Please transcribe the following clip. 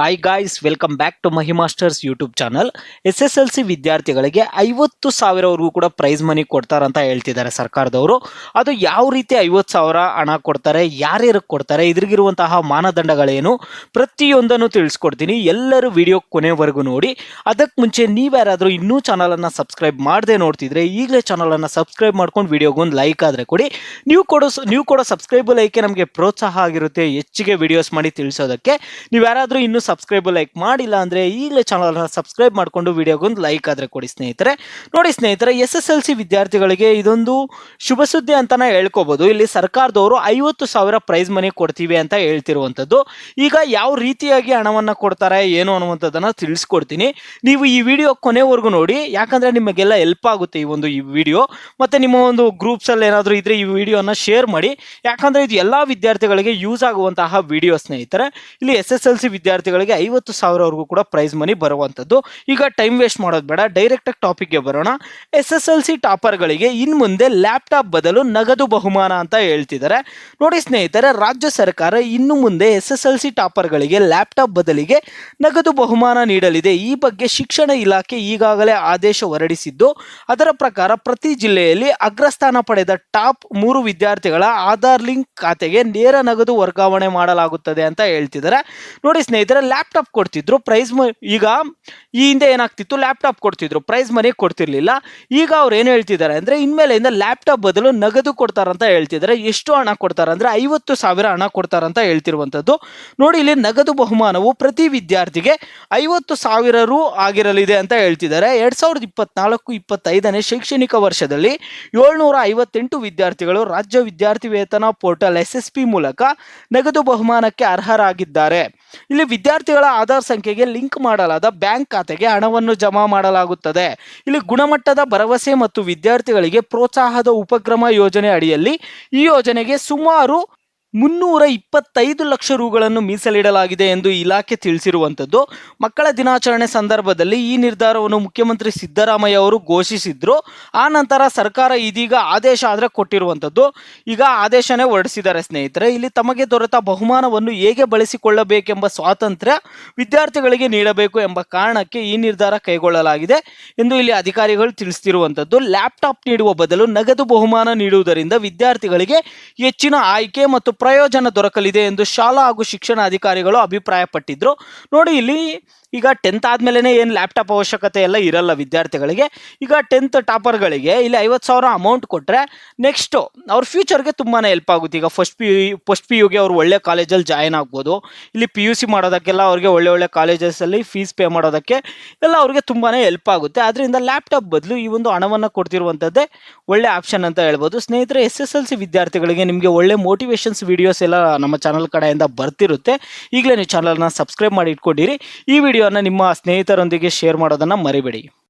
Hi guys welcome back to Mahimamasters YouTube channel S S L C ವಿದ್ಯಾರ್ಥಿಗಳಿಗೆ ಐವತ್ತು ಸಾವಿರವರೆಗೂ ಕೂಡ prize money ಕೊಡ್ತಾರಂತ ಹೇಳ್ತಿದ್ದಾರೆ ಸರ್ಕಾರದವರು. ಅದು ಯಾವ ರೀತಿ ಐವತ್ತು ಸಾವಿರ ಹಣ ಕೊಡ್ತಾರೆ, ಯಾರ್ಯಾರಿಗೆ ಕೊಡ್ತಾರೆ, ಇದ್ರಿಗಿರುವಂತಹ ಮಾನದಂಡಗಳೇನು, ಪ್ರತಿಯೊಂದನ್ನು ತಿಳಿಸ್ಕೊಡ್ತೀನಿ. ಎಲ್ಲರೂ ವಿಡಿಯೋ ಕೊನೆವರೆಗೂ ನೋಡಿ. ಅದಕ್ಕೆ ಮುಂಚೆ ನೀವ್ಯಾರಾದರೂ ಇನ್ನೂ ಚಾನಲನ್ನು ಸಬ್ಸ್ಕ್ರೈಬ್ ಮಾಡದೆ ನೋಡ್ತಿದ್ರೆ, ಈಗಲೇ ಚಾನಲನ್ನು ಸಬ್ಸ್ಕ್ರೈಬ್ ಮಾಡ್ಕೊಂಡು ವಿಡಿಯೋಗೊಂದು ಲೈಕ್ ಆದರೆ ಕೊಡಿ. ನೀವು ಕೊಡೋ ನೀವು ಕೊಡೋ ಸಬ್ಸ್ಕ್ರೈಬ್ ಲೈಕೆ ನಮಗೆ ಪ್ರೋತ್ಸಾಹ ಆಗಿರುತ್ತೆ, ಹೆಚ್ಚಿಗೆ ವಿಡಿಯೋಸ್ ಮಾಡಿ ತಿಳಿಸೋದಕ್ಕೆ. ನೀವು ಯಾರಾದರೂ ಇನ್ನೂ ಸಬ್ಸ್ಕ್ರೈಬ್ ಲೈಕ್ ಮಾಡಿಲ್ಲ ಅಂದರೆ ಈಗಲೇ ಚಾನಲ್ನ ಸಬ್ಸ್ಕ್ರೈಬ್ ಮಾಡಿಕೊಂಡು ವಿಡಿಯೋಗೊಂದು ಲೈಕ್ ಆದರೆ ಕೊಡಿ ಸ್ನೇಹಿತರೆ. ನೋಡಿ ಸ್ನೇಹಿತರೆ ಎಸ್ ಎಸ್ ಎಲ್ ಸಿ ವಿದ್ಯಾರ್ಥಿಗಳಿಗೆ ಇದೊಂದು ಶುಭ ಸುದ್ದಿ ಅಂತಾನೆ ಹೇಳ್ಕೋಬೋದು. ಇಲ್ಲಿ ಸರ್ಕಾರದವರು ಐವತ್ತು ಸಾವಿರ ಪ್ರೈಸ್ ಮನಿ ಕೊಡ್ತೀವಿ ಅಂತ ಹೇಳ್ತಿರುವಂಥದ್ದು. ಈಗ ಯಾವ ರೀತಿಯಾಗಿ ಹಣವನ್ನು ಕೊಡ್ತಾರೆ, ಏನು ಅನ್ನುವಂಥದ್ದನ್ನು ತಿಳಿಸ್ಕೊಡ್ತೀನಿ. ನೀವು ಈ ವಿಡಿಯೋ ಕೊನೆವರೆಗೂ ನೋಡಿ, ಯಾಕಂದರೆ ನಿಮಗೆಲ್ಲ ಹೆಲ್ಪ್ ಆಗುತ್ತೆ ಈ ಒಂದು ಈ ವಿಡಿಯೋ ಮತ್ತು ನಿಮ್ಮ ಒಂದು ಗ್ರೂಪ್ಸಲ್ಲಿ ಏನಾದರೂ ಇದ್ದರೆ ಈ ವಿಡಿಯೋನ ಶೇರ್ ಮಾಡಿ. ಯಾಕಂದರೆ ಇದು ಎಲ್ಲ ವಿದ್ಯಾರ್ಥಿಗಳಿಗೆ ಯೂಸ್ ಆಗುವಂತಹ ವಿಡಿಯೋ ಸ್ನೇಹಿತರೆ. ಇಲ್ಲಿ ಎಸ್ ಎಸ್ ಎಲ್ ಸಿ ವಿದ್ಯಾರ್ಥಿಗಳಿಗೆ ಐವತ್ತು ಸಾವಿರವರೆಗೂ ಕೂಡ ಪ್ರೈಸ್ ಮನಿ ಬರುವಂಥದ್ದು. ಈಗ ಟೈಮ್ ವೇಸ್ಟ್ ಮಾಡೋದು ಬೇಡ ಡೈರೆಕ್ಟಾಗಿ ಟಾಪಿಕ್ಗೆ ಬರೋಣ. ಎಸ್ ಎಸ್ ಎಲ್ ಸಿ ಟಾಪರ್ಗಳಿಗೆ ಇನ್ನು ಮುಂದೆ ಲ್ಯಾಪ್ಟಾಪ್ ಬದಲು ನಗದು ಬಹುಮಾನ ಅಂತ ಹೇಳ್ತಿದ್ದಾರೆ ನೋಡಿ ಸ್ನೇಹಿತರೆ, ರಾಜ್ಯ ಸರ್ಕಾರ ಇನ್ನು ಮುಂದೆ ಎಸ್ ಎಸ್ ಎಲ್ ಸಿ ಟಾಪರ್ಗಳಿಗೆ ಲ್ಯಾಪ್ಟಾಪ್ ಬದಲಿಗೆ ನಗದು ಬಹುಮಾನ ನೀಡಲಿದೆ. ಈ ಬಗ್ಗೆ ಶಿಕ್ಷಣ ಇಲಾಖೆ ಈಗಾಗಲೇ ಆದೇಶ ಹೊರಡಿಸಿದ್ದು, ಅದರ ಪ್ರಕಾರ ಪ್ರತಿ ಜಿಲ್ಲೆಯಲ್ಲಿ ಅಗ್ರಸ್ಥಾನ ಪಡೆದ ಟಾಪ್ ಮೂರು ವಿದ್ಯಾರ್ಥಿಗಳ ಆಧಾರ್ ಲಿಂಕ್ ಖಾತೆಗೆ ನೇರ ನಗದು ವರ್ಗಾವಣೆ ಮಾಡಲಾಗುತ್ತದೆ ಅಂತ ಹೇಳ್ತಿದ್ದಾರೆ ನೋಡಿ ಸ್ನೇಹಿತರೆ ಲ್ಯಾಪ್ಟಾಪ್ ಕೊಡ್ತಿದ್ರು ಪ್ರೈಸ್ ಮ, ಈಗ ಈ ಹಿಂದೆ ಏನಾಗ್ತಿತ್ತು ಲ್ಯಾಪ್ಟಾಪ್ ಕೊಡ್ತಿದ್ರು ಪ್ರೈಸ್ ಮನಿ ಕೊಡ್ತಿರ್ಲಿಲ್ಲ. ಈಗ ಅವ್ರು ಏನು ಹೇಳ್ತಿದ್ದಾರೆ ಅಂದರೆ ಇನ್ಮೇಲೆಯಿಂದ ಲ್ಯಾಪ್ಟಾಪ್ ಬದಲು ನಗದು ಕೊಡ್ತಾರಂತ ಹೇಳ್ತಿದ್ದಾರೆ. ಎಷ್ಟು ಹಣ ಕೊಡ್ತಾರೆ ಅಂದ್ರೆ ಐವತ್ತು ಸಾವಿರ ಹಣ ಕೊಡ್ತಾರಂತ ಹೇಳ್ತಿರುವಂಥದ್ದು. ನೋಡಿ, ಇಲ್ಲಿ ನಗದು ಬಹುಮಾನವು ಪ್ರತಿ ವಿದ್ಯಾರ್ಥಿಗೆ ಐವತ್ತು ಸಾವಿರ ರು ಆಗಿರಲಿದೆ ಅಂತ ಹೇಳ್ತಿದ್ದಾರೆ. ಎರಡು ಸಾವಿರದ ಇಪ್ಪತ್ನಾಲ್ಕು, ಇಪ್ಪತ್ತೈದನೇ ಶೈಕ್ಷಣಿಕ ವರ್ಷದಲ್ಲಿ ಏಳ್ನೂರ ಐವತ್ತೆಂಟು ವಿದ್ಯಾರ್ಥಿಗಳು ರಾಜ್ಯ ವಿದ್ಯಾರ್ಥಿ ವೇತನ ಪೋರ್ಟಲ್ ಎಸ್ ಎಸ್ ಪಿ ಮೂಲಕ ನಗದು ಬಹುಮಾನಕ್ಕೆ ಅರ್ಹರಾಗಿದ್ದಾರೆ. ಇಲ್ಲಿ ವಿದ್ಯಾರ್ಥಿಗಳ ಆಧಾರ್ ಸಂಖ್ಯೆಗೆ ಲಿಂಕ್ ಮಾಡಲಾದ ಬ್ಯಾಂಕ್ ಖಾತೆಗೆ ಹಣವನ್ನು ಜಮಾ ಮಾಡಲಾಗುತ್ತದೆ. ಇಲ್ಲಿ ಗುಣಮಟ್ಟದ ಭರವಸೆ ಮತ್ತು ವಿದ್ಯಾರ್ಥಿಗಳಿಗೆ ಪ್ರೋತ್ಸಾಹದ ಉಪಕ್ರಮ ಯೋಜನೆ ಅಡಿಯಲ್ಲಿ ಈ ಯೋಜನೆಗೆ ಸುಮಾರು ಮುನ್ನೂರ ಇಪ್ಪತ್ತೈದು ಲಕ್ಷ ರುಗಳನ್ನು ಮೀಸಲಿಡಲಾಗಿದೆ ಎಂದು ಇಲಾಖೆ ತಿಳಿಸಿರುವಂಥದ್ದು. ಮಕ್ಕಳ ದಿನಾಚರಣೆ ಸಂದರ್ಭದಲ್ಲಿ ಈ ನಿರ್ಧಾರವನ್ನು ಮುಖ್ಯಮಂತ್ರಿ ಸಿದ್ದರಾಮಯ್ಯ ಅವರು ಘೋಷಿಸಿದ್ರು. ಆ ನಂತರ ಸರ್ಕಾರ ಇದೀಗ ಆದೇಶ ಆದರೆ ಕೊಟ್ಟಿರುವಂಥದ್ದು. ಈಗ ಆದೇಶನೇ ಹೊರಡಿಸಿದ್ದಾರೆ ಸ್ನೇಹಿತರೆ. ಇಲ್ಲಿ ತಮಗೆ ದೊರೆತ ಬಹುಮಾನವನ್ನು ಹೇಗೆ ಬಳಸಿಕೊಳ್ಳಬೇಕೆಂಬ ಸ್ವಾತಂತ್ರ್ಯ ವಿದ್ಯಾರ್ಥಿಗಳಿಗೆ ನೀಡಬೇಕು ಎಂಬ ಕಾರಣಕ್ಕೆ ಈ ನಿರ್ಧಾರ ಕೈಗೊಳ್ಳಲಾಗಿದೆ ಎಂದು ಇಲ್ಲಿ ಅಧಿಕಾರಿಗಳು ತಿಳಿಸ್ತಿರುವಂಥದ್ದು. ಲ್ಯಾಪ್ಟಾಪ್ ನೀಡುವ ಬದಲು ನಗದು ಬಹುಮಾನ ನೀಡುವುದರಿಂದ ವಿದ್ಯಾರ್ಥಿಗಳಿಗೆ ಹೆಚ್ಚಿನ ಆಯ್ಕೆ ಮತ್ತು ಪ್ರಯೋಜನ ದೊರಕಲಿದೆ ಎಂದು ಶಾಲಾ ಹಾಗೂ ಶಿಕ್ಷಣ ಅಧಿಕಾರಿಗಳು ಅಭಿಪ್ರಾಯಪಟ್ಟಿದ್ರು. ನೋಡಿ, ಇಲ್ಲಿ ಈಗ ಟೆಂತ್ ಆದಮೇಲೆ ಏನು ಲ್ಯಾಪ್ಟಾಪ್ ಅವಶ್ಯಕತೆ ಎಲ್ಲ ಇರಲ್ಲ ವಿದ್ಯಾರ್ಥಿಗಳಿಗೆ. ಈಗ ಟೆಂತ್ ಟಾಪರ್ಗಳಿಗೆ ಇಲ್ಲಿ ಐವತ್ತು ಸಾವಿರ ಅಮೌಂಟ್ ಕೊಟ್ಟರೆ ನೆಕ್ಸ್ಟು ಅವ್ರ ಫ್ಯೂಚರ್ಗೆ ತುಂಬಾ ಹೆಲ್ಪ್ ಆಗುತ್ತೆ. ಈಗ ಫಸ್ಟ್ ಪಿ ಫಸ್ಟ್ ಪಿ ಯುಗೆ ಅವ್ರು ಒಳ್ಳೆ ಕಾಲೇಜಲ್ಲಿ ಜಾಯ್ನ್ ಆಗ್ಬೋದು. ಇಲ್ಲಿ ಪಿ ಯು ಸಿ ಮಾಡೋದಕ್ಕೆಲ್ಲ ಅವ್ರಿಗೆ ಒಳ್ಳೆ ಒಳ್ಳೆ ಕಾಲೇಜಸ್ಸಲ್ಲಿ ಫೀಸ್ ಪೇ ಮಾಡೋದಕ್ಕೆ ಎಲ್ಲ ಅವ್ರಿಗೆ ತುಂಬಾ ಹೆಲ್ಪ್ ಆಗುತ್ತೆ. ಆದ್ದರಿಂದ ಲ್ಯಾಪ್ಟಾಪ್ ಬದಲು ಈ ಒಂದು ಹಣವನ್ನು ಕೊಡ್ತಿರುವಂಥದ್ದೇ ಒಳ್ಳೆ ಆಪ್ಷನ್ ಅಂತ ಹೇಳ್ಬೋದು. ಸ್ನೇಹಿತರೆ ಎಸ್ ಎಸ್ ಎಲ್ ಸಿ ವಿದ್ಯಾರ್ಥಿಗಳಿಗೆ ನಿಮಗೆ ಒಳ್ಳೆ ಮೋಟಿವೇಶನ್ಸ್ ವೀಡಿಯೋಸ್ ಎಲ್ಲ ನಮ್ಮ ಚಾನಲ್ ಕಡೆಯಿಂದ ಬರ್ತಿರುತ್ತೆ. ಈಗಲೇ ನೀವು ಚಾನಲ್ನ ಸಬ್ಸ್ಕ್ರೈಬ್ ಮಾಡಿ ಇಟ್ಕೊಂಡಿರಿ. ಈ ವಿಡಿಯೋನ ನಿಮ್ಮ ಸ್ನೇಹಿತರೊಂದಿಗೆ ಶೇರ್ ಮಾಡೋದನ್ನು ಮರಿಬೇಡಿ.